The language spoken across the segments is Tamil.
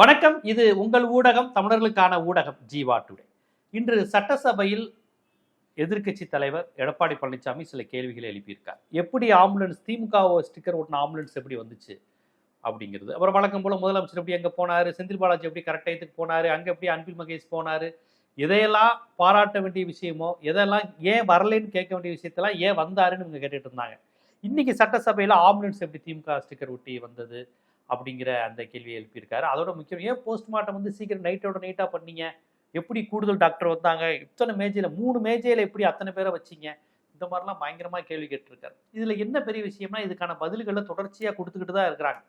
வணக்கம். இது உங்கள் ஊடகம் தமிழர்களுக்கான ஊடகம் ஜீவா டுடே. இன்று சட்டசபையில் எதிர்க்கட்சி தலைவர் எடப்பாடி பழனிசாமி சில கேள்விகளை எழுப்பியிருக்கார். எப்படி ஆம்புலன்ஸ் திமுக ஸ்டிக்கர் ஓட்டின ஆம்புலன்ஸ் எப்படி வந்துச்சு அப்படிங்கிறது. அப்புறம் வழக்கம் போல முதலமைச்சர் எப்படி எங்கே போனார் செந்தில் பாலாஜி எப்படி கரெக்ட் டயத்துக்கு போனார் அங்கே எப்படி அன்பில் மகேஷ் போனார் எதையெல்லாம் பாராட்ட வேண்டிய விஷயமோ எதெல்லாம் ஏன் வரலைன்னு கேட்க வேண்டிய விஷயத்தெல்லாம் ஏன் வந்தாருன்னு இவங்க கேட்டுட்டு இருந்தாங்க. இன்னைக்கு சட்டசபையில் ஆம்புலன்ஸ் எப்படி திமுக ஸ்டிக்கர் ஒட்டி வந்தது? அப்படிங்கிற அந்த கேள்வியை எழுப்பியிருக்காரு. அதோட முக்கியம் ஏன் போஸ்ட்மார்ட்டம் வந்து சீக்கிரம் நைட்டோட நைட்டாக பண்ணீங்க? எப்படி கூடுதல் டாக்டர் வந்தாங்க? இத்தனை மேஜையில் மூணு மேஜையில் எப்படி அத்தனை பேரை வச்சீங்க? இந்த மாதிரிலாம் பயங்கரமாக கேள்வி கேட்டிருக்காரு. இதில் என்ன பெரிய விஷயம்னா இதுக்கான பதில்களை தொடர்ச்சியாக கொடுத்துக்கிட்டு தான் இருக்கிறாங்க.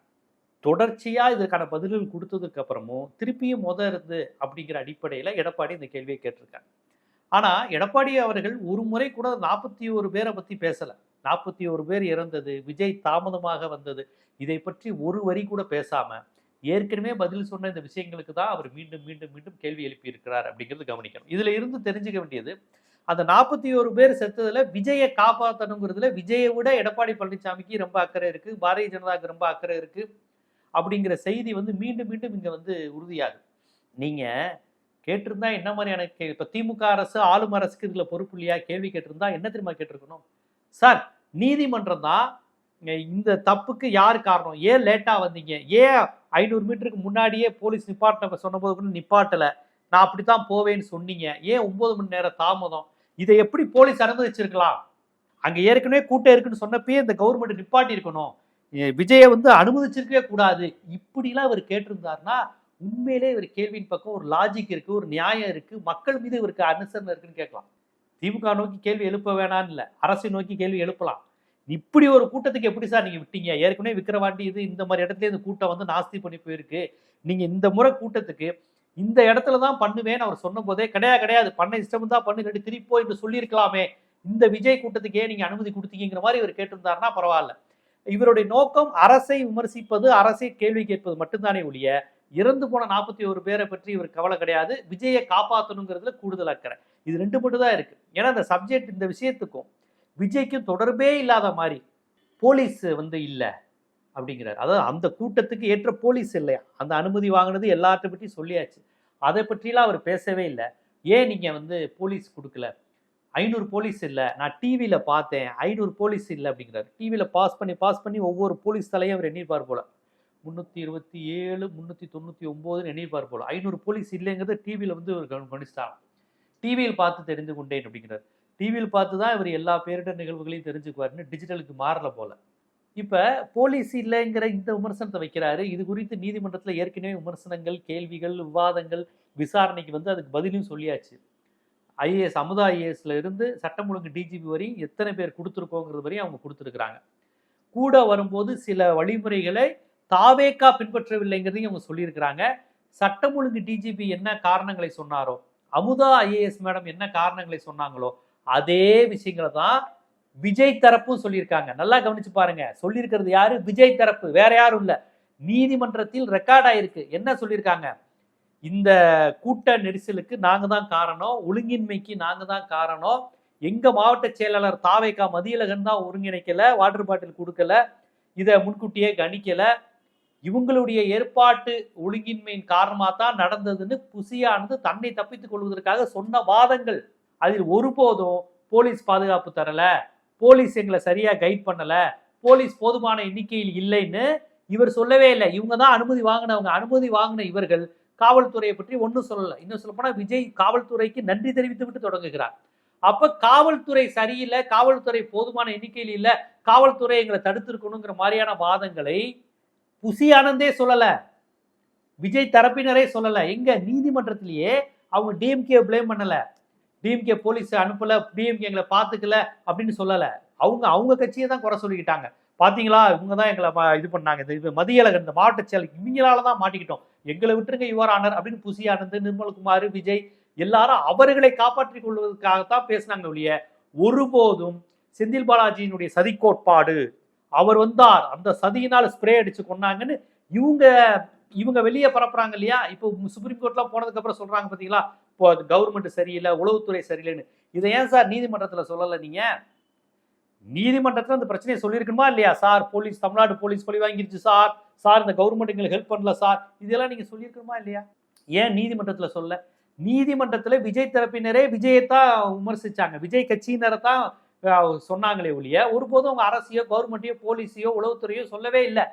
தொடர்ச்சியாக இதற்கான பதில்கள் கொடுத்ததுக்கப்புறமும் திருப்பியும் முத இருந்து அப்படிங்கிற அடிப்படையில் எடப்பாடி இந்த கேள்வியை கேட்டிருக்காங்க ஆனால் எடப்பாடி அவர்கள் ஒரு முறை கூட நாற்பத்தி ஒரு பேரை பற்றி பேசலை. நாற்பத்தி ஒரு பேர் இறந்தது விஜய் தாமதமாக வந்தது. இதை பற்றி ஒரு வரி கூட பேசாம ஏற்கனவே பதில் சொன்ன இந்த விஷயங்களுக்கு தான் அவர் மீண்டும் மீண்டும் மீண்டும் கேள்வி எழுப்பியிருக்கிறார் அப்படிங்கிறது கவனிக்கணும். இதுல இருந்து தெரிஞ்சுக்க வேண்டியது அந்த நாற்பத்தி ஒரு பேர் செத்ததுல விஜயை காப்பாற்றணுங்கிறதுல விஜயை விட எடப்பாடி பழனிசாமிக்கு ரொம்ப அக்கறை இருக்கு பாரதிய ஜனதாவுக்கு ரொம்ப அக்கறை இருக்கு அப்படிங்கிற செய்தி வந்து மீண்டும் மீண்டும் இங்க வந்து உறுதியாகுது. நீங்க கேட்டிருந்தா என்ன மாதிரியான கே இப்போ திமுக அரசு ஆளும் அரசுக்கு இதில் பொறுப்பு இல்லையா? கேள்வி கேட்டிருந்தா என்ன தெரியுமா கேட்டிருக்கணும்? சார் நீதிமன்றம் தான் இந்த தப்புக்கு யார் காரணம்? ஏன் லேட்டாக வந்தீங்க? ஏன் ஐநூறு மீட்டருக்கு முன்னாடியே போலீஸ் நிப்பாட்ட சொன்னபோது கூட நிப்பாட்டல? நான் அப்படி தான் போவேன்னு சொன்னீங்க. ஏன் ஒம்பது மணி நேரம் தாமதம்? இதை எப்படி போலீஸ் அனுமதிச்சிருக்கலாம்? அங்கே ஏற்கனவே கூட்டம் இருக்குன்னு சொன்னப்பயே இந்த கவர்மெண்ட் நிப்பாட்டி இருக்கணும் விஜயை வந்து அனுமதிச்சிருக்கவே கூடாது. இப்படிலாம் இவர் கேட்டிருந்தாருன்னா உண்மையிலே இவர் கேள்வியின் பக்கம் ஒரு லாஜிக் இருக்கு ஒரு நியாயம் இருக்கு மக்கள் மீது இவருக்கு அனுசரணை இருக்குன்னு கேட்கலாம். திமுக நோக்கி கேள்வி எழுப்ப வேணான்னு இல்லை. அரசை நோக்கி கேள்வி எழுப்பலாம். இப்படி ஒரு கூட்டத்துக்கு எப்படி சார் நீங்க விட்டீங்க? ஏற்கனவே விக்கிரவாண்டி இது இந்த மாதிரி இடத்துல இந்த கூட்டம் வந்து நாஸ்தி பண்ணி போயிருக்கு. நீங்க இந்த முறை கூட்டத்துக்கு இந்த இடத்துல தான் பண்ணுவேன் அவர் சொன்ன போதே கிடையாது கிடையாது பண்ண இஷ்டம் தான் பண்ணு ரெண்டு திருப்போ என்று சொல்லியிருக்கலாமே. இந்த விஜய் கூட்டத்துக்கு ஏன் நீங்க அனுமதி கொடுத்தீங்கிற மாதிரி இவர் கேட்டிருந்தாருன்னா பரவாயில்ல. இவருடைய நோக்கம் அரசை விமர்சிப்பது அரசை கேள்வி கேட்பது மட்டும்தானே ஒழிய இறந்து போன நாற்பத்தி ஒரு பேரை பற்றி இவர் கவலை கிடையாது. விஜயை காப்பாற்றணுங்கிறதுல கூடுதல் அக்கறை. இது ரெண்டு மட்டும் தான் இருக்குது ஏன்னா அந்த சப்ஜெக்ட் இந்த விஷயத்துக்கும் விஜய்க்கும் தொடர்பே இல்லாத மாதிரி போலீஸ் வந்து இல்லை அப்படிங்கிறார். அதாவது அந்த கூட்டத்துக்கு ஏற்ற போலீஸ் இல்லையா? அந்த அனுமதி வாங்கினது எல்லார்ட்ட பற்றி சொல்லியாச்சு. அதை பற்றிலாம் அவர் பேசவே இல்லை. ஏன் நீங்கள் வந்து போலீஸ் கொடுக்கல? ஐநூறு போலீஸ் இல்லை. நான் டிவியில் பார்த்தேன். ஐநூறு போலீஸ் இல்லை அப்படிங்கிறார். டிவியில் பாஸ் பண்ணி பாஸ் பண்ணி ஒவ்வொரு போலீஸ் தலையும் அவர் எண்ணிப்பார் போல. முந்நூற்றி இருபத்தி ஏழு முந்நூற்றி தொண்ணூற்றி ஒம்போதுன்னு எண்ணிப்பார் பார்ப்போம் ஐநூறு போலீஸ் இல்லைங்கிறத டிவியில் வந்து இவர் கவனி- டிவியில் பார்த்து தெரிந்து கொண்டேன் அப்படிங்கிறார். டிவியில் பார்த்து தான் இவர் எல்லா பேரிடர் நிகழ்வுகளையும் தெரிஞ்சுக்குவாருன்னு டிஜிட்டலுக்கு மாறல போல. இப்போ போலீஸ் இல்லைங்கிற இந்த விமர்சனத்தை வைக்கிறாரு. இது குறித்து நீதிமன்றத்தில் ஏற்கனவே விமர்சனங்கள் கேள்விகள் விவாதங்கள் விசாரணைக்கு வந்து அதுக்கு பதிலும் சொல்லியாச்சு. ஐஏஎஸ் அமுதா ஐஏஎஸ்ல இருந்து சட்டம் ஒழுங்கு டிஜிபி வரையும் எத்தனை பேர் கொடுத்துருக்கோங்கிறது வரையும் அவங்க கொடுத்துருக்குறாங்க. கூட வரும்போது சில வழிமுறைகளை தாவேக்கா பின்பற்றவில்லைங்கிறதையும் அவங்க சொல்லியிருக்கிறாங்க. சட்டம் ஒழுங்கு டிஜிபி என்ன காரணங்களை சொன்னாரோ அமுதா ஐஏஎஸ் மேடம் என்ன காரணங்களை சொன்னாங்களோ அதே விஷயங்களை தான் விஜய் தரப்பும் சொல்லியிருக்காங்க. நல்லா கவனிச்சு பாருங்க. சொல்லியிருக்கிறது யாரு? விஜய் தரப்பு. வேற யாரும் இல்ல. நீதிமன்றத்தில் ரெக்கார்ட் ஆயிருக்கு. என்ன சொல்லியிருக்காங்க? இந்த கூட்ட நெரிசலுக்கு நாங்க தான் காரணம். ஒழுங்கின்மைக்கு நாங்க தான் காரணம். எங்க மாவட்ட செயலாளர் தாவைக்கா மதியழகன் தான் ஒருங்கிணைக்கல வாட்டர் பாட்டில் கொடுக்கல இதை முன்கூட்டியே கணிக்கலை. இவங்களுடைய ஏற்பாட்டு ஒழுங்கின்மையின் காரணமாக தான் நடந்ததுன்னு புசியானது தன்னை தப்பித்துக் கொள்வதற்காக சொன்ன வாதங்கள். அதில் ஒருபோதும் போலீஸ் பாதுகாப்பு தரல. போலீஸ் எங்களை சரியா கைட் பண்ணல. போலீஸ் போதுமான எண்ணிக்கையில் இல்லைன்னு இவர் சொல்லவே இல்லை. இவங்க தான் அனுமதி வாங்கினவங்க. அனுமதி வாங்கின இவர்கள் காவல்துறையை பற்றி ஒன்றும் சொல்லலை. இன்னும் சொல்லப்போனால் விஜய் காவல்துறைக்கு நன்றி தெரிவித்து விட்டு தொடங்குகிறார். அப்ப காவல்துறை சரியில்லை காவல்துறை போதுமான எண்ணிக்கையில் இல்லை காவல்துறை எங்களை தடுத்திருக்கணுங்கிற மாதிரியான வாதங்களை புசி ஆனந்தே சொல்லல. விஜய் தரப்பினரே சொல்லல. எங்க? நீதிமன்றத்திலேயே அவங்க டிஎம்கே பிளேம் பண்ணல. டிஎம்கே போலீஸ் அனுப்பல டிஎம்கே எங்களை பார்த்துக்கல அப்படின்னு சொல்லல. அவங்க அவங்க கட்சியை தான் குறை சொல்லிக்கிட்டாங்க. பாத்தீங்களா? இவங்க தான் எங்களை இது பண்ணாங்க. இந்த இது மதியழகன் இந்த மாவட்ட செயல் இவங்களால தான் மாட்டிக்கிட்டோம். எங்களை விட்டுருங்க யுவர் ஆனர் அப்படின்னு புசி ஆனந்த் நிர்மல்குமார் விஜய் எல்லாரும் அவர்களை காப்பாற்றிக் கொள்வதற்காகத்தான் பேசினாங்க ஒழிய ஒருபோதும் செந்தில் பாலாஜியினுடைய சதி கோட்பாடு அவர் வந்தார். அந்த சதியினால் ஸ்ப்ரே அடிச்சு கொன்னாங்கன்னு இவங்க இவங்க வெளியே பரப்புறாங்க இல்லையா? இப்போ சுப்ரீம் கோர்ட்லாம் போனதுக்கு அப்புறம் சொல்றாங்க பாத்தீங்களா? இப்போ அது கவர்மெண்ட் சரியில்லை உளவுத்துறை சரியில்லைன்னு. இதை ஏன் சார் நீதிமன்றத்தில் சொல்லலை நீங்க? நீதிமன்றத்தில் அந்த பிரச்சனையை சொல்லியிருக்கணுமா இல்லையா? சார் போலீஸ் தமிழ்நாடு போலீஸ் பழி வாங்கிருச்சு சார். சார் இந்த கவர்மெண்ட் எங்களுக்கு ஹெல்ப் பண்ணல சார். இதெல்லாம் நீங்க சொல்லியிருக்கணுமா இல்லையா? ஏன் நீதிமன்றத்தில் சொல்ல நீதிமன்றத்தில் விஜய் தரப்பினரே விஜயத்தான் விமர்சிச்சாங்க. விஜய் கட்சியினரை தான் சொன்னாங்களே ஒழிய ஒருபோதும் அவங்க அரசியோ கவர்மெண்ட்டையோ போலீஸையோ உளவுத்துறையோ சொல்லவே இல்லை.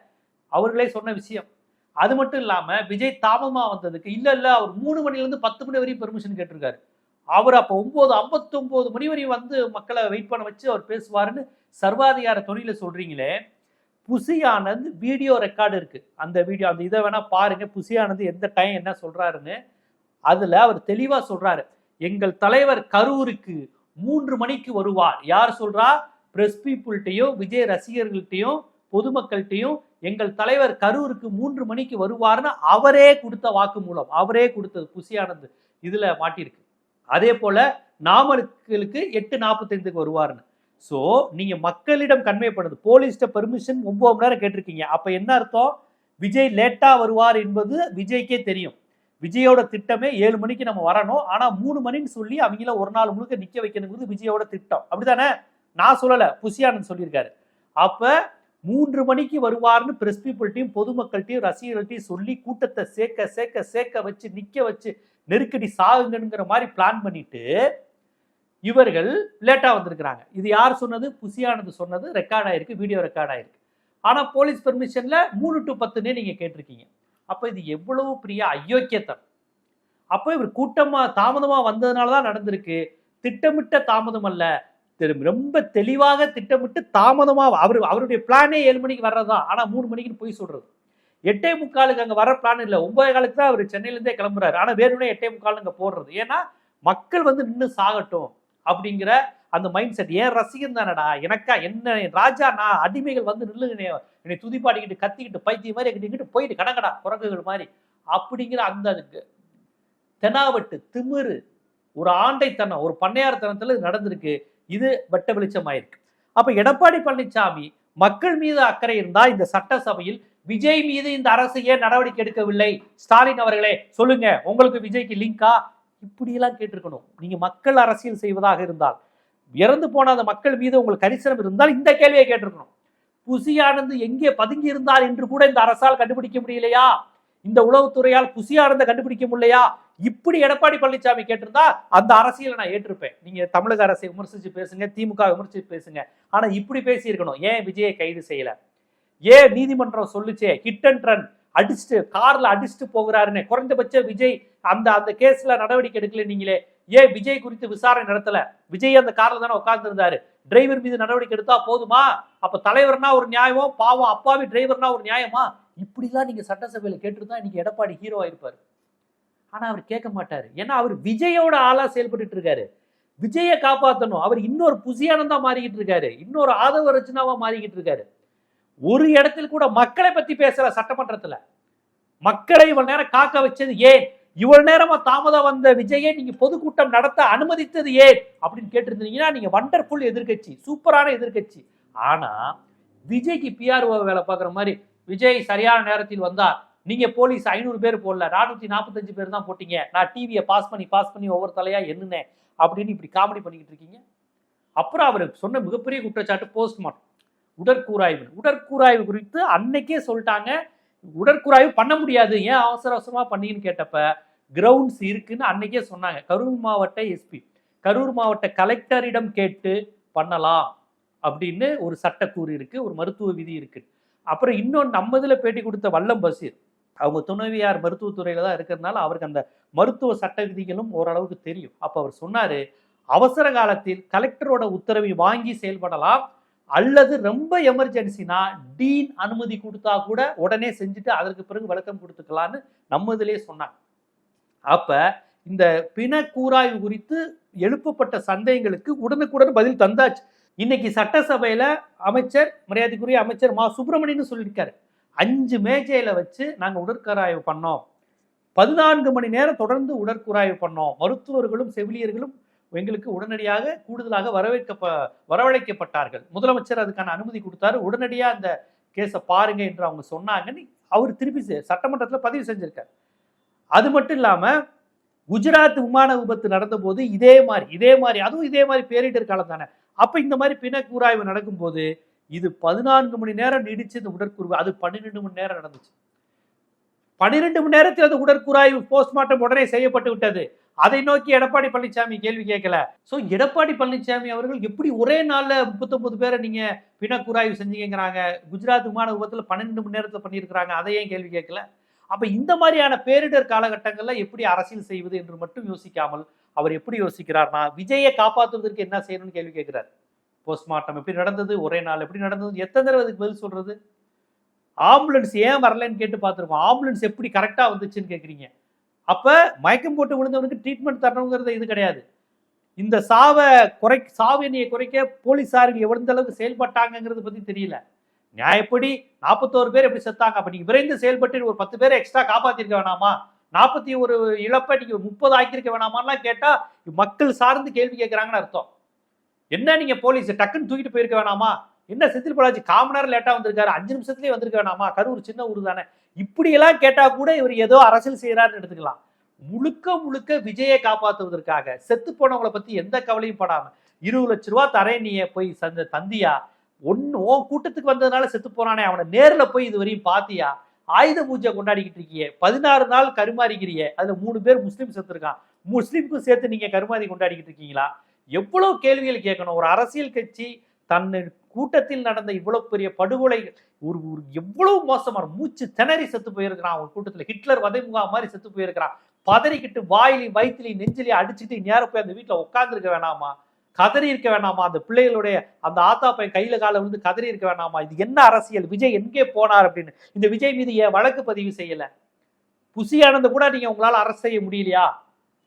அவர்களே சொன்ன விஷயம். அது மட்டும் இல்லாமல் விஜய் தாமமாக வந்ததுக்கு இல்லை இல்லை அவர் மூணு மணிலேருந்து பத்து மணி வரையும் பெர்மிஷன் கேட்டிருக்காரு. அவர் அப்போ ஒம்பது ஐம்பத்தொம்போது மணி வரையும் வந்து மக்களை வெயிட் பண்ண வச்சு அவர் பேசுவாருன்னு சர்வாதிகார துணையில் சொல்கிறீங்களே புசியானந்த் வீடியோ ரெக்கார்டு இருக்குது அந்த வீடியோ அந்த இதை வேணால் பாருங்கள் புசியானந்த் எந்த டைம் என்ன சொல்கிறாருன்னு அதில் அவர் தெளிவாக சொல்கிறாரு எங்கள் தலைவர் கரூருக்கு மூன்று மணிக்கு வருவார். யார் சொல்றா? பிரஸ் பீப்புள்கிட்டையும் விஜய் ரசிகர்கள்ட்டையும் பொதுமக்கள்கிட்டையும் எங்கள் தலைவர் கரூருக்கு மூன்று மணிக்கு வருவார்னு அவரே கொடுத்த வாக்குமூலம் அவரே கொடுத்தது புசி இதுல மாட்டியிருக்கு. அதே போல நாமக்கலுக்கு எட்டு நாற்பத்தைந்துக்கு வருவார்னு. ஸோ நீங்க மக்களிடம் கன்மைப்படுது போலீஸ்ட பெர்மிஷன் ஒன்பது மணி நேரம் கேட்டிருக்கீங்க. அப்ப என்ன அர்த்தம்? விஜய் லேட்டா வருவார் என்பது விஜய்க்கே தெரியும். விஜயோட திட்டமே ஏழு மணிக்கு நம்ம வரணும். ஆனா மூணு மணின்னு சொல்லி அவங்கள ஒரு நாள் முழுக்க நிக்க வைக்கணுங்கிறது விஜயோட திட்டம். அப்படித்தானே? நான் சொல்லல. புசியானந்த் சொல்லியிருக்காரு. அப்ப மூன்று மணிக்கு வருவார்னு பிரஸ் பீப்புள்கிட்டையும் பொதுமக்கள்கிட்டையும் ரசிகர்கள்ட்டையும் சொல்லி கூட்டத்தை சேர்க்க சேர்க்க சேர்க்க வச்சு நிக்க வச்சு நெருக்கடி சாகுங்கிற மாதிரி பிளான் பண்ணிட்டு இவர்கள் லேட்டா வந்திருக்கிறாங்க. இது யார் சொன்னது? புசியானது சொன்னது ரெக்கார்ட் ஆயிருக்கு வீடியோ ரெக்கார்ட் ஆயிருக்கு. ஆனா போலீஸ் பெர்மிஷன்ல மூணு டு பத்துன்னே நீங்க கேட்டிருக்கீங்க. அப்போ இது எவ்வளவு பெரிய அயோக்கியத்தனம். அப்போ இவர் கூட்டமாக தாமதமாக வந்ததுனால தான் நடந்திருக்கு. திட்டமிட்ட தாமதம் அல்ல. ரொம்ப தெளிவாக திட்டமிட்டு தாமதமாக அவர் அவருடைய பிளானே ஏழு மணிக்கு வர்றதுதான் ஆனால் மூணு மணிக்குன்னு போய் சொல்கிறது எட்டே முக்காலுக்கு அங்கே வர பிளான் இல்லை. ஒன்பது காலுக்கு தான் அவர் சென்னையிலேருந்தே கிளம்புறாரு. ஆனால் வேணும்னே எட்டே முக்கால் அங்கே போடுறது. ஏன்னா மக்கள் வந்து நின்று சாகட்டும் அப்படிங்கிற அந்த மைண்ட் செட் ஏன் ரசிகன் தானடா? எனக்கா என்ன? ராஜா நான் அடிமைகள் வந்து நில்லுங்க என்னை துதிப்பாடிக்கிட்டு கத்திக்கிட்டு பைத்திய மாதிரி எங்கிட்ட இங்கிட்டு போயிட்டு கடங்கடா குரங்குகள் மாதிரி. அப்படிங்கிற அந்த தெனாவட்டு திமிரு ஒரு ஆண்டைத்தனம் ஒரு பண்ணையார்த்தனத்துல இது நடந்திருக்கு. இது வெட்ட வெளிச்சமாயிருக்கு. அப்போ எடப்பாடி பழனிசாமி மக்கள் மீது அக்கறை இருந்தா இந்த சட்டசபையில் விஜய் மீது இந்த அரசு ஏன் நடவடிக்கை எடுக்கவில்லை? ஸ்டாலின் அவர்களே சொல்லுங்க. உங்களுக்கு விஜய்க்கு லிங்கா? இப்படியெல்லாம் கேட்டிருக்கணும். நீங்க மக்கள் அரசியல் செய்வதாக இருந்தால் இறந்து போன அந்த மக்கள் மீது உங்களுக்கு கரிசனம் இருந்தால் இந்த கேள்வியை கேட்டிருக்கணும். புசியானந்து எங்கே பதுங்கி இருந்தார் என்று கூட இந்த அரசால் கண்டுபிடிக்க முடியலையா? இந்த உளவுத்துறையால் புசியானந்த கண்டுபிடிக்க முடியலையா? இப்படி எடப்பாடி பழனிசாமி கேட்டிருந்தா அந்த அரசியலை நான் ஏற்றிருப்பேன். நீங்க தமிழக அரசை விமர்சிச்சு பேசுங்க திமுக விமர்சிச்சு பேசுங்க. ஆனா இப்படி பேசியிருக்கணும். ஏன் விஜயை கைது செய்யல? ஏன் நீதிமன்றம் சொல்லுச்சே ஹிட் அண்ட் ரன் அடிச்சுட்டு கார்ல அடிச்சுட்டு போகிறாருன்னு குறைந்தபட்ச விஜய் அந்த அந்த கேஸ்ல நடவடிக்கை எடுக்கல நீங்களே ஏன் விஜய் குறித்து விசாரணை நடத்தல? விஜய் அந்த கார்ல தானே உட்கார்ந்து இருந்தாரு டிரைவர் மீது நடவடிக்கை எடுத்தா போதுமா? அப்ப தலைவர்னா ஒரு நியாயமோ பாவம் அப்பாவி டிரைவர்னா ஒரு நியாயமா? இப்படிலாம் நீங்க சட்டசபையில கேட்டிருந்தா இன்னைக்கு எடப்பாடி ஹீரோ ஆயிருப்பாரு. ஆனா அவர் கேட்க மாட்டாரு. ஏன்னா அவர் விஜயோட ஆளா செயல்பட்டு இருக்காரு. விஜயை காப்பாத்தணும். அவர் இன்னொரு புசியானந்தா மாறிக்கிட்டு இருக்காரு. இன்னொரு ஆதவ ரச்சனாவா மாறிக்கிட்டு இருக்காரு. ஒரு இடத்துல கூட மக்களை பத்தி பேசல சட்டமன்றத்துல. மக்களை இவ்வளவு நேரம் காக்க வச்சது ஏன்? இவ்வளவு நேரமா தாமதம் வந்த விஜயை நீங்க பொதுக்கூட்டம் நடத்த அனுமதித்தது ஏன்? அப்படின்னு கேட்டிருந்தீங்கன்னா நீங்க வண்டர்ஃபுல் எதிர்க்கட்சி சூப்பரான எதிர்க்கட்சி. ஆனா விஜய்க்கு பிஆர்ஓ வேலை பார்க்குற மாதிரி விஜய் சரியான நேரத்தில் வந்தார். நீங்க போலீஸ் ஐநூறு பேர் போடல நானூத்தி நாற்பத்தஞ்சு பேர் தான் போட்டீங்க. நான் டிவியை பாஸ் பண்ணி பாஸ் பண்ணி ஒவ்வொரு தலையா என்னென்ன அப்படின்னு இப்படி காமெடி பண்ணிக்கிட்டு இருக்கீங்க? அப்புறம் அவர் சொன்ன மிகப்பெரிய குற்றச்சாட்டு போஸ்ட்மார்ட்டம் உடற்கூராய்வு உடற்கூராய்வு குறித்து அன்னைக்கே சொல்லிட்டாங்க. உடற்குறாய்வு பண்ண முடியாது. ஏன் அவசர அவசரமா பண்ணீங்கன்னு கேட்டப்ப கிரவுண்ட்ஸ் இருக்குன்னு அன்னைக்கே சொன்னாங்க. கரூர் மாவட்ட எஸ்பி கரூர் மாவட்ட கலெக்டரிடம் கேட்டு பண்ணலாம் அப்படின்னு ஒரு சட்டக்கூறு இருக்கு ஒரு மருத்துவ விதி இருக்கு. அப்புறம் இன்னொன்று நம்ம இதுல பேட்டி கொடுத்த வல்லம் பசீர். அவங்க துணைவியார் மருத்துவத்துறையில தான் இருக்கிறதுனால அவருக்கு அந்த மருத்துவ சட்ட விதிகளும் ஓரளவுக்கு தெரியும். அப்போ அவர் சொன்னாரு அவசர காலத்தில் கலெக்டரோட உத்தரவை வாங்கி செயல்படலாம். அல்லது ரொம்ப எமர்ஜென்சினா டீன் அனுமதி கொடுத்தா கூட உடனே செஞ்சுட்டு அதற்கு பிறகு விளக்கம் கொடுத்துக்கலான்னு நம்ம இதிலே சொன்னாங்க. அப்ப இந்த பிண கூராய்வு குறித்து எழுப்பப்பட்ட சந்தேகங்களுக்கு உடனுக்குடன் பதில் தந்தாச்சு. இன்னைக்கு சட்டசபையில அமைச்சர் மரியாதைக்குரிய அமைச்சர் மா சுப்பிரமணியன் சொல்லியிருக்காரு. அஞ்சு மேஜையில வச்சு நாங்க உடற்கராய்வு பண்ணோம். பதினான்கு மணி நேரம் தொடர்ந்து உடற்கூராய்வு பண்ணோம். மருத்துவர்களும் செவிலியர்களும் எங்களுக்கு உடனடியாக கூடுதலாக வரவேற்கப்ப வரவழைக்கப்பட்டார்கள். முதலமைச்சர் அதுக்கான அனுமதி கொடுத்தாரு. உடனடியாக அந்த கேஸை பாருங்க என்று அவங்க சொன்னாங்கன்னு அவர் திருப்பி செ- பதிவு செஞ்சிருக்கார். அது மட்டும் இல்லாமல் குஜராத் விமான விபத்து நடந்த போது இதே மாதிரி இதே மாதிரி அதுவும் இதே மாதிரி பேரிடர் காலம் தானே. அப்போ இந்த மாதிரி பிணக்கூராய்வு நடக்கும்போது இது பதினான்கு மணி நேரம் நீடிச்சு இந்த உடற்கூறு அது பன்னிரெண்டு மணி நேரம் நடந்துச்சு. பன்னிரெண்டு மணி நேரத்தில் அந்த உடற்கூறாய்வு போஸ்ட்மார்ட்டம் உடனே செய்யப்பட்டு விட்டது. அதை நோக்கி எடப்பாடி பழனிசாமி கேள்வி கேட்கல. சோ எடப்பாடி பழனிசாமி அவர்கள் எப்படி ஒரே நாள்ல முப்பத்தொன்பது பேரை நீங்க பிணக்கூறாய்வு செஞ்சீங்கிறாங்க குஜராத் விமான விபத்துல பன்னெண்டு மணி நேரத்துல பண்ணியிருக்கிறாங்க. அதை ஏன் கேள்வி கேட்கல? அப்ப இந்த மாதிரியான பேரிடர் காலகட்டங்கள்ல எப்படி அரசியல் செய்வது என்று மட்டும் யோசிக்காமல் அவர் எப்படி யோசிக்கிறார்னா விஜயை காப்பாற்றுவதற்கு என்ன செய்யணும்னு கேள்வி கேட்கிறார். போஸ்ட்மார்ட்டம் எப்படி நடந்தது? ஒரே நாள் எப்படி நடந்தது? எத்தனை தடவை அதுக்கு பதில் சொல்றது? ஆம்புலன்ஸ் ஏன் வரலன்னு கேட்டு பார்த்துருக்கோம் ஆம்புலன்ஸ் எப்படி கரெக்டாக வந்துச்சுன்னு கேட்குறீங்க. அப்ப மயக்கம் போட்டு விழுந்தவனுக்கு ட்ரீட்மெண்ட் தரணுங்கிறது இது கிடையாது. இந்த சாவை குறை சாவு எண்ணியை குறைக்க போலீஸார்கள் எவ்வளந்த அளவுக்கு செயல்பட்டாங்கிறது பத்தி தெரியல. நியாயப்படி நாற்பத்தோரு பேர் எப்படி செத்தாங்க? அப்போ நீங்கள் விரைந்து செயல்பட்டு ஒரு பத்து பேரை எக்ஸ்ட்ரா காப்பாத்திருக்க வேணாமா? நாற்பத்தி ஒரு இழப்பை நீங்க முப்பது ஆக்கியிருக்க வேணாமான்லாம் கேட்டா மக்கள் சார்ந்து கேள்வி கேட்குறாங்கன்னு அர்த்தம். என்ன நீங்க போலீஸ் டக்குன்னு தூக்கிட்டு போயிருக்க வேணாமா? என்ன செந்தில் பாலாஜி காமன் நேரம் லேட்டா வந்திருக்காரு அஞ்சு நிமிஷத்துலேயே வந்திருக்கானாமா கரூர் சின்ன ஊர் தானே. இப்படியெல்லாம் கேட்டால் கூட இவர் ஏதோ அரசியல் செய்கிறாருன்னு எடுத்துக்கலாம். முழுக்க முழுக்க விஜயை காப்பாற்றுவதற்காக செத்து போனவங்களை பற்றி எந்த கவலையும் படாமல் இருபது லட்ச ரூபா தரேன் நீ போய் சந்த தந்தியா? ஒன்று உன் கூட்டத்துக்கு வந்ததுனால செத்து போனானே அவனை நேரில் போய் இது வரையும் பார்த்தியா ஆயுத பூஜை கொண்டாடிக்கிட்டு இருக்கியே பதினாறு நாள் கருமாறிக்கிறியே அதுல மூணு பேர் முஸ்லீம் செத்துருக்கான். முஸ்லீமுக்கும் சேர்த்து நீங்க கருமாதி கொண்டாடிக்கிட்டு இருக்கீங்களா? எவ்வளவு கேள்விகள் கேட்கணும். ஒரு அரசியல் கட்சி தன்னை கூட்டத்தில் நடந்த இவ்வளவு பெரிய படுகொலை ஒரு ஒரு எவ்வளவு மோசமான மூச்சு திணறி செத்து போயிருக்கிறான் ஒரு கூட்டத்தில். ஹிட்லர் வதை மாதிரி செத்து போயிருக்கிறான். பதறிக்கிட்டு வாயிலி வயிற்றுலையும் நெஞ்சிலையும் அடிச்சுட்டு நேர போய் அந்த வீட்டில் உட்காந்துருக்க வேணாமா? கதறி இருக்க வேணாமா? அந்த பிள்ளைகளுடைய அந்த ஆத்தா பையன் கையில கால வந்து கதறி இருக்க வேணாமா? இது என்ன அரசியல்? விஜய் எங்கே போனார் அப்படின்னு. இந்த விஜய் மீது ஏன் வழக்கு பதிவு செய்யல? புசியானந்த கூட நீங்க உங்களால அரசு செய்ய முடியலையா?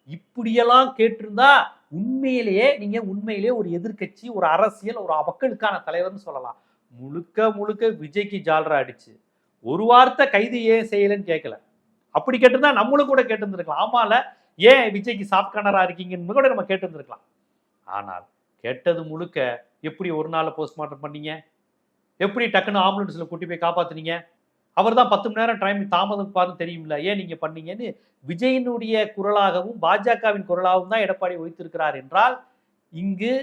இப்படியெல்லாம் கேட்டிருந்தா உண்மையிலேயே நீங்க உண்மையிலேயே ஒரு எதிர்க்கட்சி ஒரு அரசியல் ஒரு மக்களுக்கான தலைவர்னு சொல்லலாம். முழுக்க முழுக்க விஜய்க்கு ஜால்ரா அடிச்சு ஒரு வார்த்தை கைது ஏன் செய்யலன்னு கேட்கல அப்படி கேட்டிருந்தா நம்மளும் கூட கேட்டிருந்திருக்கலாம். ஆமால ஏன் விஜய்க்கு சாஃப்ட் இருக்கீங்கன்னு கூட நம்ம கேட்டிருந்திருக்கலாம். ஆனால் கேட்டது முழுக்க எப்படி ஒரு நாள் போஸ்ட்மார்ட்டம் பண்ணீங்க? எப்படி டக்குன்னு ஆம்புலன்ஸில் கூட்டி போய் காப்பாத்துனீங்க? அவர் தான் பத்து மணி நேரம் டைம் தாமதம் பாருன்னு தெரியும்ல. ஏன் நீங்க பண்ணீங்கன்னு? விஜயனுடைய குரலாகவும் பாஜகவின் குரலாகவும் தான் எடப்பாடி வைத்திருக்கிறார் என்றால் இங்கு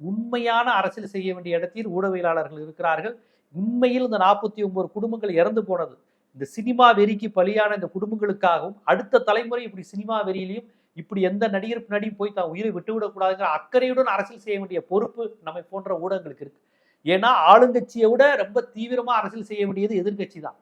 உண்மையான அரசியல் செய்ய வேண்டிய இடத்தில் ஊடகவியலாளர்கள் இருக்கிறார்கள். உண்மையில் இந்த நாற்பத்தி ஒன்பது குடும்பங்கள் இறந்து போனது. இந்த சினிமா வெறிக்கு பலியான இந்த குடும்பங்களுக்காகவும் அடுத்த தலைமுறை இப்படி சினிமா வெறியிலையும் இப்படி எந்த நடிகர் பின்னாடியும் போய் தான் உயிரை விட்டுவிடக்கூடாதுங்கிற அக்கறையுடன் அரசியல் செய்ய வேண்டிய பொறுப்பு நம்மை போன்ற ஊடகங்களுக்கு இருக்கு. ஏன்னா ஆளுங்கட்சியை விட ரொம்ப தீவிரமா அரசியல் செய்ய வேண்டியது எதிர்கட்சி தான்.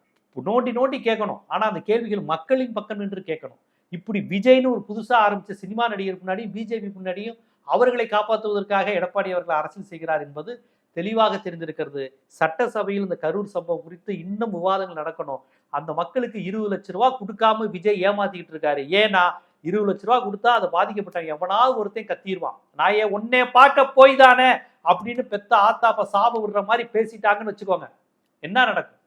நோண்டி நோண்டி கேட்கணும். ஆனால் அந்த கேள்விகள் மக்களின் பக்கம் நின்று கேட்கணும். இப்படி விஜய்னு ஒரு புதுசாக ஆரம்பித்த சினிமா நடிகர் முன்னாடியும் பிஜேபி முன்னாடியும் அவர்களை காப்பாற்றுவதற்காக எடப்பாடி அவர்கள் அரசியல் செய்கிறார் என்பது தெளிவாக தெரிந்திருக்கிறது. சட்டசபையில் இந்த கரூர் சம்பவம் குறித்து இன்னும் விவாதங்கள் நடக்கணும். அந்த மக்களுக்கு இருபது லட்ச ரூபா கொடுக்காம விஜய் ஏமாத்திக்கிட்டு இருக்காரு. ஏன்னா இருபது லட்ச ரூபா கொடுத்தா அதை பாதிக்கப்பட்டாங்க. எவனாவது ஒருத்தையும் கத்திடுவான் நான் ஏன் உன்னே பார்க்க போய் தானே? அப்படின்னு பெத்த ஆத்தாப்ப சாப விடுற மாதிரி பேசிட்டாங்கன்னு வச்சுக்கோங்க. என்ன நடக்கும்?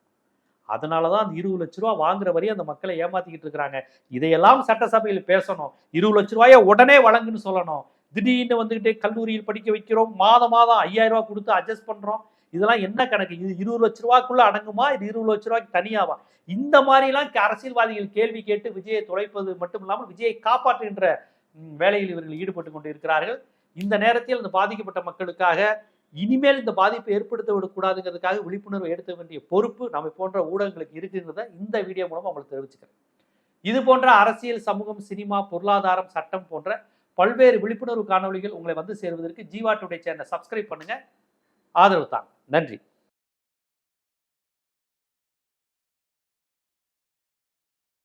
அதனாலதான் அந்த இருபது லட்ச ரூபா வாங்குற வரையும் அந்த மக்களை ஏமாத்திக்கிட்டு இருக்கிறாங்க. இதையெல்லாம் சட்டசபையில் பேசணும். இருபது லட்ச ரூபாய உடனே வழங்குன்னு சொல்லணும். திடீர்னு வந்துக்கிட்டே கல்லூரியில் படிக்க வைக்கிறோம். மாதம் மாதம் ஐயாயிரம் ரூபா கொடுத்து அட்ஜஸ்ட் பண்றோம். இதெல்லாம் என்ன கணக்கு? இது இருபது லட்ச ரூபாக்குள்ள அடங்குமா? இது இருபது லட்ச ரூபாய்க்கு தனியாவா? இந்த மாதிரிலாம் அரசியல்வாதிகள் கேள்வி கேட்டு விஜயை துளைப்பது மட்டும் இல்லாமல் விஜயை காப்பாற்றுகின்ற வேலையில் இவர்கள் ஈடுபட்டு கொண்டு இருக்கிறார்கள் இந்த நேரத்தில் அந்த பாதிக்கப்பட்ட மக்களுக்காக இனிமேல் இந்த பாதிப்பை ஏற்படுத்த விடக்கூடாதுங்கிறதுக்காக விழிப்புணர்வு எடுத்த வேண்டிய பொறுப்பு நம்ம போன்ற ஊடகங்களுக்கு இருக்குங்கிறத இந்த வீடியோ மூலம் உங்களுக்கு தெரிவிச்சுக்கிறேன். இது போன்ற அரசியல் சமூகம் சினிமா பொருளாதாரம் சட்டம் போன்ற பல்வேறு விழிப்புணர்வு காணொளிகள் உங்களை வந்து சேருவதற்கு ஜீவா டுடே சேனலை சப்ஸ்கிரைப் பண்ணுங்க. ஆதரவு தான். நன்றி.